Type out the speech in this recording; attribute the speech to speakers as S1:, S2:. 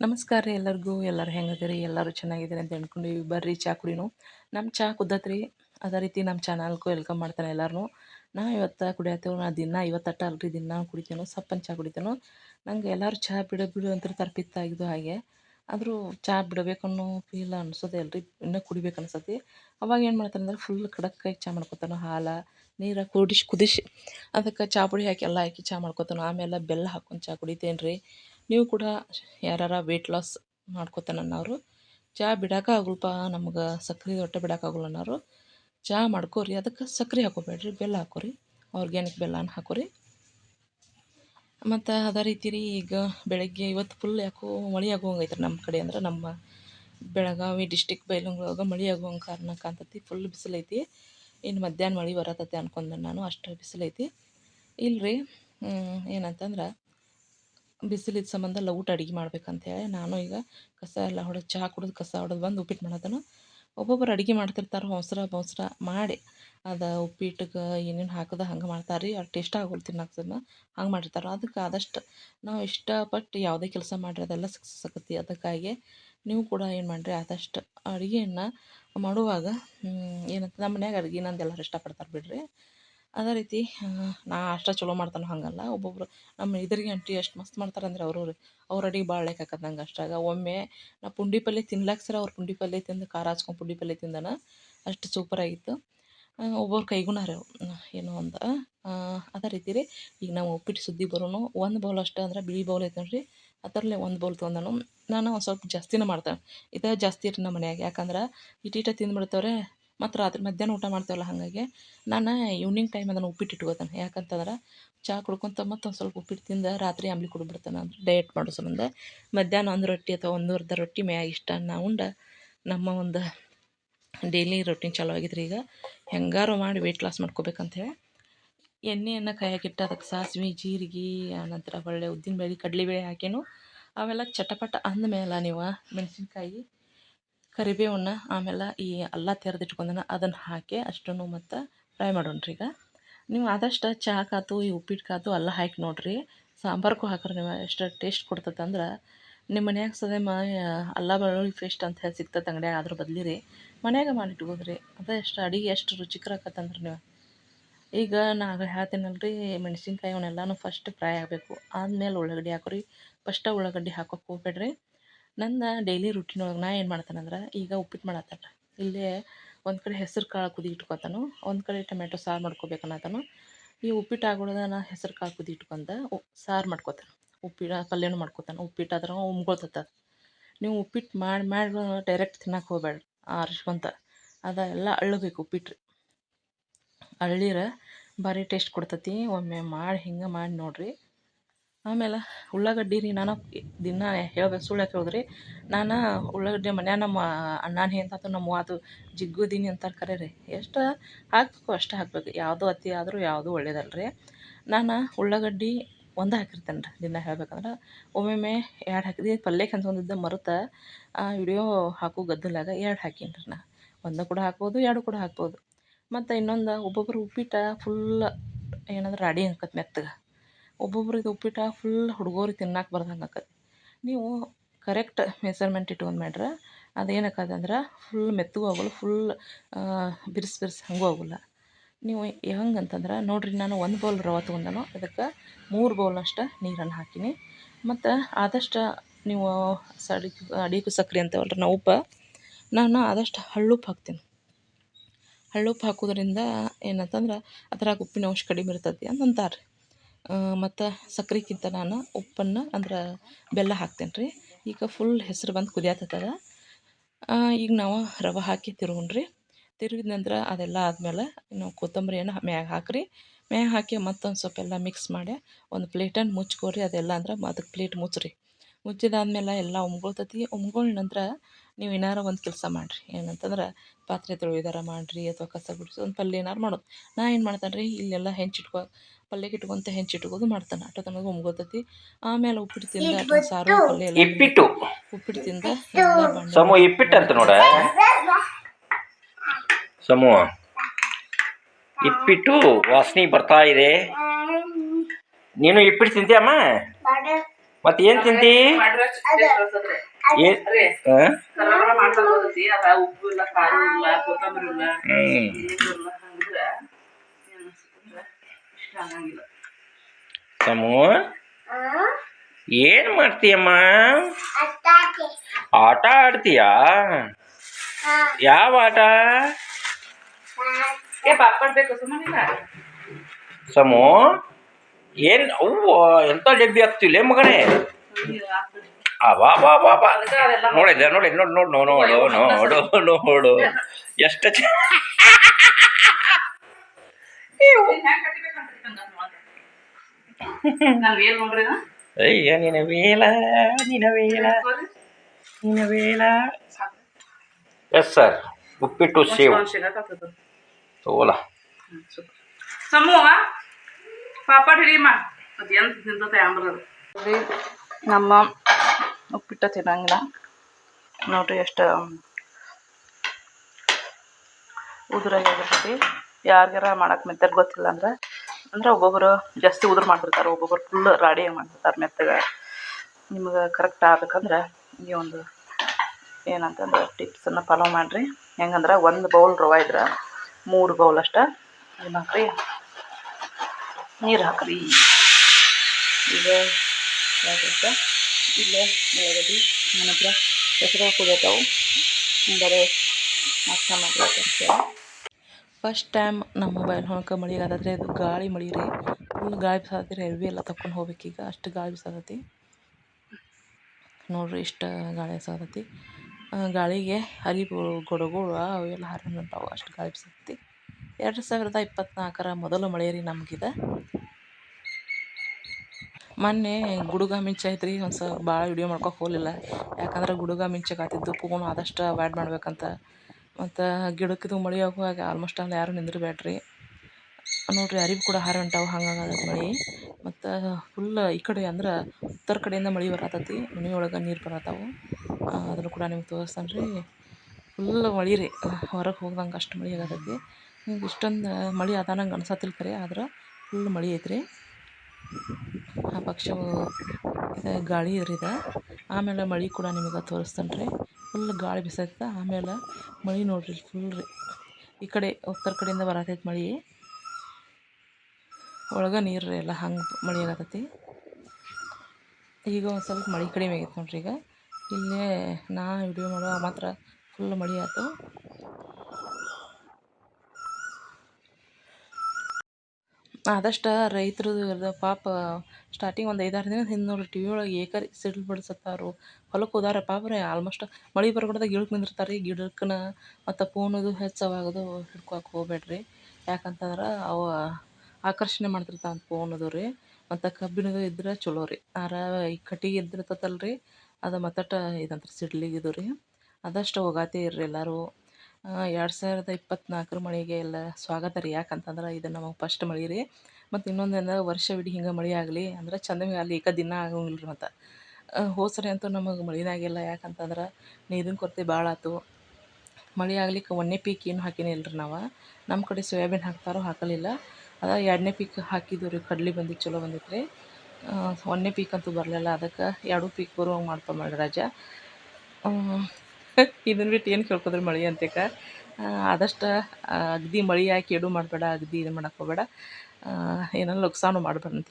S1: ನಮಸ್ಕಾರ ರೀ ಎಲ್ಲರಿಗೂ. ಎಲ್ಲರೂ ಹೆಂಗದಿರಿ? ಎಲ್ಲರೂ ಚೆನ್ನಾಗಿದ್ದೀರಿ ಅಂತ ಅಂದ್ಕೊಂಡು ಬರ್ರಿ ಚಾ ಕುಡಿನು. ನಮ್ಮ ಚಾ ಕುದ್ದತ್ರಿ ಅದೇ ರೀತಿ ನಮ್ಮ ಚಾನಲ್ಗೂ ವೆಲ್ಕಮ್ ಮಾಡ್ತಾನೆ ಎಲ್ಲರೂ ನಾ ಇವತ್ತು ಕುಡಿಯತ್ತೇವೆ ನಾ ದಿನ ಇವತ್ತಟ್ಟ ಅಲ್ರಿ. ದಿನ ಕುಡಿತೇನೋ, ಸಪ್ಪನ ಚಾ ಕುಡಿತೇನೋ. ನಂಗೆ ಎಲ್ಲರೂ ಚಹಾ ಬಿಡು ಬಿಡು ಅಂತ ತರ್ಪಿತ್ತಾಗಿದ್ದು ಹಾಗೆ. ಆದರೂ ಚಹಾ ಬಿಡಬೇಕನ್ನೋ ಫೀಲ್ ಅನ್ಸೋದೇ ಅಲ್ರಿ ಇನ್ನೂ ಕುಡಿಬೇಕು ಅನ್ಸತಿ. ಅವಾಗ ಏನು ಮಾಡ್ತಾನೆ ಅಂದ್ರೆ ಫುಲ್ ಖಡಕ್ಕಾಗಿ ಚಹಾ ಮಾಡ್ಕೊತಾನೆ. ಹಾಲು, ನೀರು ಕುಡಿಸಿ ಕುದಿಸಿ ಅದಕ್ಕೆ ಚಹಾ ಪುಡಿ ಹಾಕಿ, ಎಲ್ಲ ಹಾಕಿ ಚಹಾ ಮಾಡ್ಕೊತಾನೋ. ಆಮೇಲೆ ಬೆಲ್ಲ ಹಾಕ್ಕೊಂಡು ಚಹಾ ಕುಡಿತೇನೆ ರೀ ನೀವು ಕೂಡ ಯಾರಾರ ವೆಯ್ಟ್ ಲಾಸ್ ಮಾಡ್ಕೊತಾನೆ ಅನ್ನೋರು ಚಹಾ ಬಿಡೋಕೆ ಆಗಲ್ಪ ನಮ್ಗೆ ಸಕ್ರೆ ಒಟ್ಟು ಬಿಡೋಕ್ಕಾಗಲ್ಲ ಅನ್ನೋರು ಚಹಾ ಮಾಡ್ಕೋರಿ, ಅದಕ್ಕೆ ಸಕ್ರೆ ಹಾಕೋಬೇಡ್ರಿ, ಬೆಲ್ಲ ಹಾಕೋರಿ ಆರ್ಗ್ಯಾನಿಕ್ ಬೆಲ್ಲನ ಹಾಕೋರಿ. ಮತ್ತು ಅದೇ ರೀತಿ ರೀ ಈಗ ಬೆಳಗ್ಗೆ ಇವತ್ತು ಫುಲ್ ಯಾಕೋ ಮಳೆ ಆಗುವಂಗೈತ್ರಿ ನಮ್ಮ ಕಡೆ ಅಂದ್ರೆ ನಮ್ಮ ಬೆಳಗಾವಿ ಡಿಸ್ಟಿಕ್ ಬೈಲಹೊಂಗಲೊಳಗೆ ಮಳೆ ಆಗುವಂಗೆ ಕಾರಣ ಕಾಣ್ತೈತಿ ಫುಲ್ ಬಿಸಿಲೈತಿ. ಇನ್ನು ಮಧ್ಯಾಹ್ನ ಮಳೆ ಬರತೈತಿ ಅನ್ಕೊಂಡೆ ನಾನು, ಅಷ್ಟು ಬಿಸಿಲೈತಿ. ಇಲ್ರಿ ಏನಂತಂದ್ರೆ ಬಿಸಿಲಿದ್ದ ಸಂಬಂಧ ಲೌಟ್ ಅಡುಗೆ ಮಾಡ್ಬೇಕಂತೇಳಿ ನಾನು ಈಗ ಕಸ ಎಲ್ಲ ಹೊಡೆದು ಚಹಾ ಕುಡಿದು ಕಸ ಹೊಡೆದು ಬಂದು ಉಪ್ಪಿಟ್ಟು ಮಾಡೋದನ್ನು ಒಬ್ಬೊಬ್ಬರು ಅಡುಗೆ ಮಾಡ್ತಿರ್ತಾರೆ ಹೊಸರ ಮೊಸ್ರು ಮಾಡಿ ಅದು ಉಪ್ಪಿಟ್ಟಿಗೆ ಏನೇನು ಹಾಕೋದು ಹಂಗೆ ಮಾಡ್ತಾರೆ ರೀ ಅವ್ರು ಟೇಸ್ಟ್ ಆಗೋಲ್ಲ ತಿನ್ನಕ್ಕೆ ಸಮ ಹಂಗೆ ಮಾಡಿರ್ತಾರೆ. ಅದಕ್ಕೆ ಆದಷ್ಟು ನಾವು ಇಷ್ಟಪಟ್ಟು ಯಾವುದೇ ಕೆಲಸ ಮಾಡಿರಿ ಅದೆಲ್ಲ ಸಕ್ಸಸ್ ಆಗುತ್ತೆ ಅದಕ್ಕಾಗಿ ನೀವು ಕೂಡ ಏನು ಮಾಡಿರಿ ಆದಷ್ಟು ಅಡುಗೆಯನ್ನು ಮಾಡುವಾಗ ಏನಂತ ನಮ್ಮ ಮನ್ಯಾಗ ಅಡುಗೆ ನಂದು ಎಲ್ಲರೂ ಇಷ್ಟಪಡ್ತಾರೆ ಬಿಡಿರಿ. ಅದೇ ರೀತಿ ನಾ ಅಷ್ಟೇ ಚಲೋ ಮಾಡ್ತಾನೆ ಹಾಗಲ್ಲ. ಒಬ್ಬೊಬ್ಬರು ನಮ್ಮ ಇದ್ರಿಗೆ ಅಂಟಿ ಎಷ್ಟು ಮಸ್ತ್ ಮಾಡ್ತಾರೆ ಅಂದ್ರೆ ಅವರು ಅವ್ರ ಅಡಿಗೆ ಭಾಳ ಲೈಕ್ ಆಕತ್ತೆ ನಂಗೆ ಅಷ್ಟಾಗ. ಒಮ್ಮೆ ನಾ ಪುಂಡಿ ಪಲ್ಯ ತಿನ್ಲಾಕ ಸರ ಅವ್ರು ಪುಂಡಿ ಪಲ್ಯ ತಿಂದು ಖಾರ ಹಚ್ಕೊಂಡು ಪುಂಡಿ ಪಲ್ಯ ತಿಂದಾನ. ಅಷ್ಟು ಸೂಪರಾಗಿತ್ತು ಒಬ್ಬೊಬ್ರು ಕೈಗುಣಾರ ಏನೋ ಒಂದು ಅದೇ ರೀತಿ ರೀ. ಈಗ ನಾವು ಉಪ್ಪಿಟ್ಟು ಸುದ್ದಿ ಬರೋನು, ಒಂದು ಬೌಲ್ ಅಷ್ಟೇ ಅಂದ್ರೆ ಬಿಳಿ ಬೌಲ್ ಐತೆ ನೋಡಿರಿ. ಅದರಲ್ಲೇ ಒಂದು ಬೌಲ್ ತೊಗೊಂಡನು, ನಾನು ಒಂದು ಸ್ವಲ್ಪ ಜಾಸ್ತಿನೇ ಮಾಡ್ತೇನೆ. ಇದೇ ಜಾಸ್ತಿ ಇರ್ತೀನಿ ನಮ್ಮ ಮನ್ಯಾಗ. ಯಾಕಂದ್ರೆ ಇಟೀಟ ತಿಂದ್ಬಿಡ್ತವ್ರೆ ಮತ್ತು ರಾತ್ರಿ ಮಧ್ಯಾಹ್ನ ಊಟ ಮಾಡ್ತೇವಲ್ಲ ಹಾಗಾಗಿ, ನಾನು ಈವ್ನಿಂಗ್ ಟೈಮ್ ಅದನ್ನು ಉಪ್ಪಿಟ್ಟು ಇಟ್ಕೋತಾನೆ. ಯಾಕಂತಂದ್ರೆ ಚಹಾ ಕುಡ್ಕೊತ ಮತ್ತು ಒಂದು ಸ್ವಲ್ಪ ಉಪ್ಪಿಟ್ಟು ತಿಂದ ರಾತ್ರಿ ಅಂಬ್ಲಿ ಕುಡ್ಬಿಡ್ತಾನೆ ಡಯಟ್ ಮಾಡೋ ಸಂಬಂಧ. ಮಧ್ಯಾಹ್ನ ಒಂದು ರೊಟ್ಟಿ ಅಥವಾ ಒಂದು ಅರ್ಧ ರೊಟ್ಟಿ ಮ್ಯಾಗ ನಾವು ಉಂಡ, ನಮ್ಮ ಒಂದು ಡೈಲಿ ರೊಟೀನ್ ಚಾಲೂ ಆಗಿದ್ರಿ ಈಗ. ಹೆಂಗಾರು ಮಾಡಿ ವೆಯ್ಟ್ ಲಾಸ್ ಮಾಡ್ಕೋಬೇಕಂತೇಳಿ ಎಣ್ಣೆಯನ್ನು ಕೈಯಾಗಿಟ್ಟು ಅದಕ್ಕೆ ಸಾಸಿವೆ, ಜೀರಿಗೆ, ಆನಂತರ ಒಳ್ಳೆ ಉದ್ದಿನಬೇಳೆ, ಕಡಲೆಬೇಳೆ ಹಾಕೇನು ಅವೆಲ್ಲ ಚಟಪಟ ಅಂದಮೇಲೆ ನೀವು ಮೆಣಸಿನ್ಕಾಯಿ ಕರಿಬೇವನ್ನ ಆಮೇಲೆ ಈ ಅಲ್ಲ ತೆರೆದಿಟ್ಕೊಂಡನ ಅದನ್ನು ಹಾಕಿ ಅಷ್ಟನ್ನು ಮತ್ತು ಫ್ರೈ ಮಾಡೋಣ್ರಿ ಈಗ. ನೀವು ಆದಷ್ಟು ಚಹಾಕಾತು ಈ ಉಪ್ಪಿಟ್ಕಾತು ಅಲ್ಲ ಹಾಕಿ ನೋಡಿರಿ. ಸಾಂಬಾರ್ಗೂ ಹಾಕ್ರಿ ನೀವು ಎಷ್ಟು ಟೇಸ್ಟ್ ಕೊಡ್ತದೆ ಅಂದ್ರೆ ನಿಮ್ಮ ಮನ್ಯಾಗ ಸದೇಮ ಅಲ್ಲ ಬೆಳ್ಳುಳ್ಳಿ ಪೇಸ್ಟ್ ಅಂತ ಹೇಳಿ ಸಿಗ್ತದೆ ಅಂಗಡಿಯಾಗ ಅದ್ರ ಬದ್ಲಿ ರೀ ಮನ್ಯಾಗ ಮಾಡಿ ಅದು ಎಷ್ಟು ಅಡಿಗೆ, ಎಷ್ಟು ರುಚಿಕರ ಆಕತ್ತಂದ್ರೆ ನೀವು. ಈಗ ನಾವು ಹೇಳ್ತೀನಲ್ರಿ, ಮೆಣಸಿನ್ಕಾಯಿ ಅವನ್ನೆಲ್ಲನೂ ಫಸ್ಟ್ ಫ್ರೈ ಆಗಬೇಕು. ಆದಮೇಲೆ ಉಳ್ಳಾಗಡ್ಡಿ ಹಾಕೋರಿ. ಫಸ್ಟ ಉಳ್ಳಾಗಡ್ಡಿ ಹಾಕೋಕೆ ಹೋಗ್ಬೇಡ್ರಿ. ನನ್ನ ಡೈಲಿ ರುಟೀನ್ ಒಳಗೆ ನಾ ಏನು ಮಾಡ್ತಾನಂದ್ರೆ ಈಗ ಉಪ್ಪಿಟ್ಟು ಮಾಡತ್ತಾನ ಇಲ್ಲೇ ಒಂದು ಕಡೆ ಹೆಸ್ರು ಕಾಳು ಕುದಿ ಇಟ್ಕೊತಾನು, ಒಂದು ಕಡೆ ಟೊಮೆಟೊ ಸಾರು ಮಾಡ್ಕೋಬೇಕು ಈ ಉಪ್ಪಿಟ್ಟು ಆಗೋಳದ ನಾ ಹೆಸ್ರು ಕಾಳು ಕುದಿ ಇಟ್ಕೊಂಡ ಸಾರು ಮಾಡ್ಕೋತಾನೆ. ಉಪ್ಪಿಟ್ಟು ಪಲ್ಯನೂ ಮಾಡ್ಕೋತಾನೆ. ಉಪ್ಪಿಟ್ಟು ಆದ್ರೆ ಉಮ್ಗೊಳ್ತದ ನೀವು ಉಪ್ಪಿಟ್ಟು ಮಾಡಿ ಮಾಡಿ ಡೈರೆಕ್ಟ್ ತಿನ್ನಕ್ಕೆ ಹೋಗ್ಬೇಡ್ರಿ ಆರಿಸ್ಕೊಂತ. ಅದೆಲ್ಲ ಅಳ್ಳಬೇಕು ಉಪ್ಪಿಟ್ಟು ಅಳ್ಳಿರ ಭಾರಿ ಟೇಸ್ಟ್ ಕೊಡ್ತತಿ. ಒಮ್ಮೆ ಮಾಡಿ, ಹಿಂಗೆ ಮಾಡಿ ನೋಡಿರಿ. ಆಮೇಲೆ ಉಳ್ಳಾಗಡ್ಡಿ ರೀ ನಾನು ದಿನ ಹೇಳ್ಬೇಕು ಸುಳ್ಳು ಹೇಳಿದ್ರಿ ನಾನು ಉಳ್ಳಾಗಡ್ಡಿ ಮನ್ಯಾಗ ನಮ್ಮ ಅಣ್ಣನ ಹೆಂಡ್ತಿ ನಮ್ಮ ಅದು ಜಿಗ್ಗುದೀನಿ ಅಂತಾರೆ ಖರೆ ರೀ. ಎಷ್ಟು ಹಾಕಬೇಕು ಅಷ್ಟು ಹಾಕಬೇಕು, ಯಾವುದು ಅತಿ ಆದರೂ ಯಾವುದು ಒಳ್ಳೇದಲ್ಲ ರೀ ನಾನು ಉಳ್ಳಾಗಡ್ಡಿ ಒಂದು ಹಾಕಿರ್ತೇನೆ ರೀ ದಿನ ಹೇಳ್ಬೇಕಂದ್ರೆ. ಒಮ್ಮೊಮ್ಮೆ ಎರಡು ಹಾಕಿದ್ವಿ ಪಲ್ಯಕ್ಕೆ ಮರೆತ, ಆ ವಿಡಿಯೋ ಹಾಕೋ ಗದ್ದಲಾಗ ಎರಡು ಹಾಕೀನಿ ರೀ ನಾ. ಒಂದು ಕೂಡ ಹಾಕ್ಬೋದು, ಎರಡು ಕೂಡ ಹಾಕ್ಬೋದು. ಮತ್ತು ಇನ್ನೊಂದು ಒಬ್ಬೊಬ್ರು ಉಪ್ಪಿಟ್ಟು ಫುಲ್ ಏನಂದ್ರೆ ರಾಡಿ ಅಂಕತ್ ಮೆತ್ತಗೆ. ಒಬ್ಬೊಬ್ರಿಗೆ ಉಪ್ಪಿಟ್ಟು ಫುಲ್ ಹುಡುಗರಿಗೆ ತಿನ್ನಕ್ಕೆ ಬರ್ದಂಗೆ ಆಕತಿ. ನೀವು ಕರೆಕ್ಟ್ ಮೆಸರ್ಮೆಂಟ್ ಇಟ್ಕೊಂಡು ಮಾಡ್ರೆ ಅದೇನು ಆಕತ್ತೆ ಅಂದ್ರೆ ಫುಲ್ ಮೆತ್ತಗೂ ಆಗೋಲ್ಲ ಫುಲ್ ಬಿರ್ಸ್ ಬಿರ್ಸ್ ಹಂಗೂ ಆಗೋಲ್ಲ. ನೀವು ಹೆಂಗಂತಂದ್ರೆ ನೋಡಿರಿ ನಾನು ಒಂದು ಬೌಲ್ ರವೆ ತೊಗೊಂಡನೋ, ಅದಕ್ಕೆ ಮೂರು ಬೌಲಷ್ಟು ನೀರನ್ನು ಹಾಕೀನಿ. ಮತ್ತು ಆದಷ್ಟು ನೀವು ಸಡಿ, ಅಡಿಗೆ ಸಕ್ರೆ ಅಂತೇವಲ್ಲ ನಾವು ಉಪ್ಪು, ನಾನು ಆದಷ್ಟು ಹಳ್ಳುಪ್ಪು ಹಾಕ್ತೀನಿ. ಹಳ್ಳುಪ್ಪು ಹಾಕೋದ್ರಿಂದ ಏನಂತಂದ್ರೆ ಅದ್ರಾಗ ಉಪ್ಪಿನ ಅಂಶ ಕಡಿಮೆ ಇರ್ತದೆ ಅಂತ ಅಂತಾರೆ ಮತ್ತು ಸಕ್ರೆಗಿಂತ ನಾನು ಉಪ್ಪನ್ನು ಅಂದ್ರೆ ಬೆಲ್ಲ ಹಾಕ್ತೇನೆ ರೀ. ಈಗ ಫುಲ್ ಹೆಸರು ಬಂದು ಕುದಿಯತ್ತದ ಈಗ ನಾವು ರವೆ ಹಾಕಿ ತಿರುಗುಣ್ರಿ ತಿರುಗಿದ ನಂತರ ಅದೆಲ್ಲ ಆದಮೇಲೆ ನಾವು ಕೊತ್ತಂಬರಿಯನ್ನು ಮ್ಯಾಗ ಹಾಕಿರಿ. ಮ್ಯಾಗ ಹಾಕಿ ಮತ್ತೊಂದು ಸ್ವಲ್ಪ ಎಲ್ಲ ಮಿಕ್ಸ್ ಮಾಡಿ ಒಂದು ಪ್ಲೇಟನ್ನು ಮುಚ್ಕೋರಿ ಅದೆಲ್ಲ ಅಂದ್ರೆ ಅದಕ್ಕೆ ಪ್ಲೇಟ್ ಮುಚ್ಚಿರಿ ಮುಚ್ಚಿದಾದ್ಮೇಲೆ ಎಲ್ಲ ಉಮ್ಗೊಳ್ತತಿ ಉಮ್ಗೊಂಡ ನಂತರ ನೀವು ಏನಾರ ಒಂದು ಕೆಲಸ ಮಾಡಿರಿ. ಏನಂತಂದ್ರೆ ಪಾತ್ರೆ ತೊಳೆಯೋದಾರ ಮಾಡಿರಿ ಅಥವಾ ಕಸ ಗುಡಿಸೋ ಒಂದು ಪಲ್ಯ ಏನಾರು ಮಾಡೋದು. ನಾ ಏನು ಮಾಡ್ತಾನೆ ರೀ ಇಲ್ಲೆಲ್ಲ ಹೆಂಚಿಟ್ಕೊ ಪಲ್ಯಕ್ಕೆ ಇಟ್ಕೊಂತ ಹೆಂಚಿಟ್ಕೋದು ಮಾಡ್ತಾನೆ. ಆಟೋ ತನಕ ಉಮ್ಗೋತತಿ ಆಮೇಲೆ ಉಪ್ಪಿಟ್ಟು ತಿಂದ ಸಾರು ಪಲ್ಯ ಎಲ್ಲ
S2: ಇಪ್ಪಿಟ್ಟು.
S1: ಉಪ್ಪಿಟ್ಟು ತಿಂದ ಬಣ್ಣ
S2: ಇಪ್ಪಿಟ್ಟು ಅಂತ ನೋಡ. ಸಮೂ. ಇಪ್ಪಿಟ್ಟು ವಾಸನೆ ಬರ್ತಾ ಇದೆ. ನೀನು ಇಪ್ಪಿಟ್ಟು ತಿಂತೀಯಮ್ಮ ಮತ್ತೆ ಏನ್ ತಿಂತಿ?
S1: ಹಂಗಿದ್ರೆ ಏನ್? ಅನ್ಸುತ್ತಂದ್ರೆ ಇಷ್ಟ ಆಗಂಗಿಲ್ಲ.
S2: ಸಮು ಏನ್ ಮಾಡ್ತೀಯಮ್ಮ? ಆಟ ಆಡ್ತೀಯಾ? ಯಾವ ಆಟ? ಸಮು ಏನ್ ಅವ್ವ ಎಂತ ಡಬ್ಬಿ ಆಗ್ತಿಲ್ಲ ಮಗನೇ? ಅವಾ ಬಾ ಬಾ ಬಾ ನೋಡಿದ್ದೆ ನೋಡಿ ನೋಡಿ ನೋಡು ನೋಡು ನೋಡು ನೋಡು ನೋಡು ಎಷ್ಟು ಅಯ್ಯ ನಿನ ವೇಲ ನಿನ ವೇಲ ನಿನ ವೇಲ ಎಸ್ ಸರ್ ಉಪ್ಪಿಟ್ಟು ಸೇವ್. ತಗೋಲ.
S1: ಸಮೂಹ? ಪಾಪಡ್ ಹಿಡಿಯಮ್ಮ ಅದು ಎಂತ ತಿಂತತೆ ಅಂಬರದು ನಮ್ಮ ಉಪ್ಪಿಟ್ಟ ತಿನ್ನಂಗಿಲ್ಲ. ನೋಡ್ರಿ ಎಷ್ಟು ಉದುರಾಗಿರ್ತೈತಿ ಯಾರಿಗಾರ ಮಾಡಕ್ಕೆ ಮೆತ್ತಗೆ ಗೊತ್ತಿಲ್ಲ ಅಂದ್ರೆ ಅಂದ್ರೆ ಒಬ್ಬೊಬ್ಬರು ಜಾಸ್ತಿ ಉದುರು ಮಾಡಿರ್ತಾರೆ ಒಬ್ಬೊಬ್ಬರು ಫುಲ್ ರಾಡಿ ಮಾಡಿರ್ತಾರೆ ಮೆತ್ತಗೆ. ನಿಮ್ಗೆ ಕರೆಕ್ಟ್ ಆಗ್ಬೇಕಂದ್ರೆ ಈ ಒಂದು ಏನಂತಂದ್ರೆ ಟಿಪ್ಸನ್ನು ಫಾಲೋ ಮಾಡಿರಿ. ಹೆಂಗಂದ್ರೆ ಒಂದು ಬೌಲ್ ರವೆ ಇದ್ರೆ, ಮೂರು ಬೌಲ್ ಅಷ್ಟ ಹಾಕ್ರಿ ನೀರು ಹಾಕ್ರಿ. ಈಗ ಯಾಕೆ ಇಲ್ಲೇ ಉಳ್ಳಾಗಡ್ಡಿ ನನ್ನ ಹತ್ರ ಹೆಸರು ಕುದಿತಾವು ಅಂದರೆ ಮಾಡ್ಬೇಕಂತ ಫಸ್ಟ್ ಟೈಮ್ ನಮ್ಮ ಮೊಬೈಲ್ ಹೊಣಕ ಮಳೆ ಆಗತ್ತೆ ಇದು ಗಾಳಿ ಮಳೆ ರೀ. ಫುಲ್ ಗಾಳಿ ಬಿಸಾಕತ್ತಿ ಎಲ್ವಿ ಎಲ್ಲ ತಕೊಂಡು ಹೋಗ್ಬೇಕೀಗ ಅಷ್ಟು ಗಾಳಿ ಬಿಸಾಕತ್ತಿ. ನೋಡ್ರಿ ಇಷ್ಟು ಗಾಳಿ ಬಿಸಾಕತ್ತಿ. ಗಾಳಿಗೆ ಹರಿ ಗೊಡಗಳು ಅವೆಲ್ಲ ಹರಿ ಹೊಂಟಾವು ಅಷ್ಟು ಗಾಳಿ ಬಿಸಾಕತ್ತಿ. ಎರಡು ಸಾವಿರದ ಇಪ್ಪತ್ನಾಲ್ಕರ ಮೊದಲ ಮಳೆ ರೀ ನಮಗಿದ. ಮೊನ್ನೆ ಗುಡುಗ ಮಿಂಚ ಐತೆ ರೀ ಒಂದು ಸ್ವಲ್ಪ ಭಾಳ ವಿಡಿಯೋ ಮಾಡ್ಕೊಕ್ಕೆ ಹೋಗಲಿಲ್ಲ. ಯಾಕಂದ್ರೆ ಗುಡುಗ ಮಿಂಚಗಾತಿದ್ದು ಫೋನ್ ಆದಷ್ಟು ಅವಾಯ್ಡ್ ಮಾಡ್ಬೇಕಂತ. ಮತ್ತು ಗಿಡಕ್ಕಿದು ಮಳೆ ಆಗುವಾಗ ಆಲ್ಮೋಸ್ಟ್ ಅಲ್ಲಿ ಯಾರೂ ನಿಂದಿರಬೇಡ್ರಿ. ನೋಡ್ರಿ ಅರಿವು ಕೂಡ ಹಾರ ಹೊಂಟಾವು ಹಂಗಾಗದ ಮಳೆ. ಮತ್ತು ಫುಲ್ ಈ ಕಡೆ ಅಂದ್ರೆ ಉತ್ತರ ಕಡೆಯಿಂದ ಮಳೆ ಬರತೈತಿ, ಮನೆಯೊಳಗೆ ನೀರು ಬರತ್ತಾವು ಅದನ್ನು ಕೂಡ ನಿಮ್ಗೆ ತೋರಿಸ್ತಾನೆ ರೀ ಫುಲ್ ಮಳೆ ರೀ, ಹೊರಗೆ ಹೋಗ್ದಂಗೆ ಅಷ್ಟು ಮಳೆ ಆಗತೈತಿ. ಹಿಂಗೆ ಇಷ್ಟೊಂದು ಮಳೆ ಆದಂಗೆ ಅನ್ಸತ್ತಿಲ್ಲ ಖರೆ ಆದ್ರೆ ಫುಲ್ ಮಳೆ ಐತ್ರಿ. ಆ ಪಕ್ಷವು ಗಾಳಿ ಇರಿದ ಆಮೇಲೆ ಮಳೆ ಕೂಡ ನಿಮಗೆ ತೋರಿಸ್ತಾನೆ ರೀ ಫುಲ್ ಗಾಳಿ ಬಿಸೈತೆ ಆಮೇಲೆ ಮಳೆ ನೋಡ್ರಿ ಫುಲ್ ರೀ. ಈ ಕಡೆ ಉತ್ತರ ಕಡೆಯಿಂದ ಬರತೈತೆ ಮಳೆ. ಒಳಗೆ ನೀರು ರೀ ಎಲ್ಲ ಹಂಗೆ ಮಳೆ ಆಗತೈತಿ. ಈಗ ಒಂದು ಸ್ವಲ್ಪ ಮಳೆ ಕಡಿಮೆ ಆಗೈತೆ ನೋಡ್ರಿ ಈಗ. ಇಲ್ಲೇ ನಾ ವಿಡಿಯೋ ಮಾಡುವ ಮಾತ್ರ ಫುಲ್ ಮಳೆ ಆಯ್ತು ಆದಷ್ಟು ಇರ್ದ ಪಾಪ ಸ್ಟಾರ್ಟಿಂಗ್ ಒಂದು ಐದಾರು ದಿನ ಹಿಂದೆ ನೋಡಿರಿ ಟಿವಿ ಒಳಗೆ ಏಕರ್ ಸಿಡಿಲು ಬಡಿಸತ್ತಾರು. ಹೊಲಕ್ಕೆ ಹೋದಾರ ಪಾಪ ರೀ ಆಲ್ಮೋಸ್ಟ್ ಮಳೆ ಬರ್ಕೊಡ್ದಾಗ ಗಿಡಕ್ಕೆ ನಿಂದಿರ್ತಾರೆ ರೀ ಗಿಡಕ್ಕನ ಮತ್ತು ಪೋನದು ಹೆಚ್ಚವಾಗೋದು ಹಿಡ್ಕೊಳಕ್ಕೆ ಹೋಗ್ಬೇಡ್ರಿ. ಯಾಕಂತಂದ್ರೆ ಅವು ಆಕರ್ಷಣೆ ಮಾಡ್ತಿರ್ತಾವೆ ಅಂತ ಫೋನದು ರೀ. ಮತ್ತು ಕಬ್ಬಿಣದು ಇದ್ರೆ ಚಲೋ ರೀ. ಆರ ಈ ಕಟ್ಟಿಗೆ ಇದ್ದಿರ್ತತಲ್ಲ ರೀ ಅದು ಮತ್ತಟ ಇದಂತ ಸಿಡ್ಲಿಗೆ ಇದು ರೀ. ಅದಷ್ಟು ಹೋಗಾತಿ ಇರ್ರಿ ಎಲ್ಲರೂ. ಎರಡು ಸಾವಿರದ ಇಪ್ಪತ್ತ್ನಾಲ್ಕರ ಮಳೆಗೆ ಎಲ್ಲ ಸ್ವಾಗತ ರೀ. ಯಾಕಂತಂದ್ರೆ ಇದು ನಮಗೆ ಫಸ್ಟ್ ಮಳೆ ರೀ. ಮತ್ತು ಇನ್ನೊಂದು ವರ್ಷವಿಡೀ ಹಿಂಗೆ ಮಳೆ ಆಗಲಿ ಅಂದ್ರೆ ಚಂದಮಿ ಆಗಲಿ ಏಕ ದಿನ ಆಗಂಗಿಲ್ಲ ರೀ ಮತ್ತು ಹೋಸರಿ ಅಂತೂ ನಮಗೆ ಮಳೆನಾಗಿಲ್ಲ. ಯಾಕಂತಂದ್ರೆ ನೀರಿನ ಕೊರತೆ ಭಾಳ ಆಯ್ತು ಮಳೆ ಆಗ್ಲಿಕ್ಕೆ ಒಂದನೇ ಪೀಕ್ ಏನು ಹಾಕಿನೇ ಇಲ್ಲ ರೀ ನಾವು. ನಮ್ಮ ಕಡೆ ಸೋಯಾಬೀನ್ ಹಾಕ್ತಾರೋ ಹಾಕಲಿಲ್ಲ. ಅದ ಎರಡನೇ ಪೀಕ್ ಹಾಕಿದ್ದು ರೀ ಕಡ್ಲಿ ಬಂದು ಚಲೋ ಬಂದಿತ್ತು ರೀ ಒಂದನೇ ಪೀಕ್ ಅಂತೂ ಬರಲಿಲ್ಲ. ಅದಕ್ಕೆ ಎರಡೂ ಪೀಕ್ ಬರುವಂಗೆ ಮಾಡ್ತಾ ಮಾಡಿ ರಾಜ. ಇದನ್ನ ಬಿಟ್ಟು ಏನು ಕೇಳ್ಕೊದ್ರಿ ಮಳೆ ಅಂತೇಕ? ಆದಷ್ಟು ಅಗ್ದಿ ಮಳೆ ಹಾಕಿ ಎಡು ಮಾಡಬೇಡ, ಅಗ್ದಿ ಇದು ಮಾಡಕ್ ಹೋಗಬೇಡ. ಏನೋ ಲುಕ್ಸಾನು ಮಾಡಬೇಡ ಅಂತ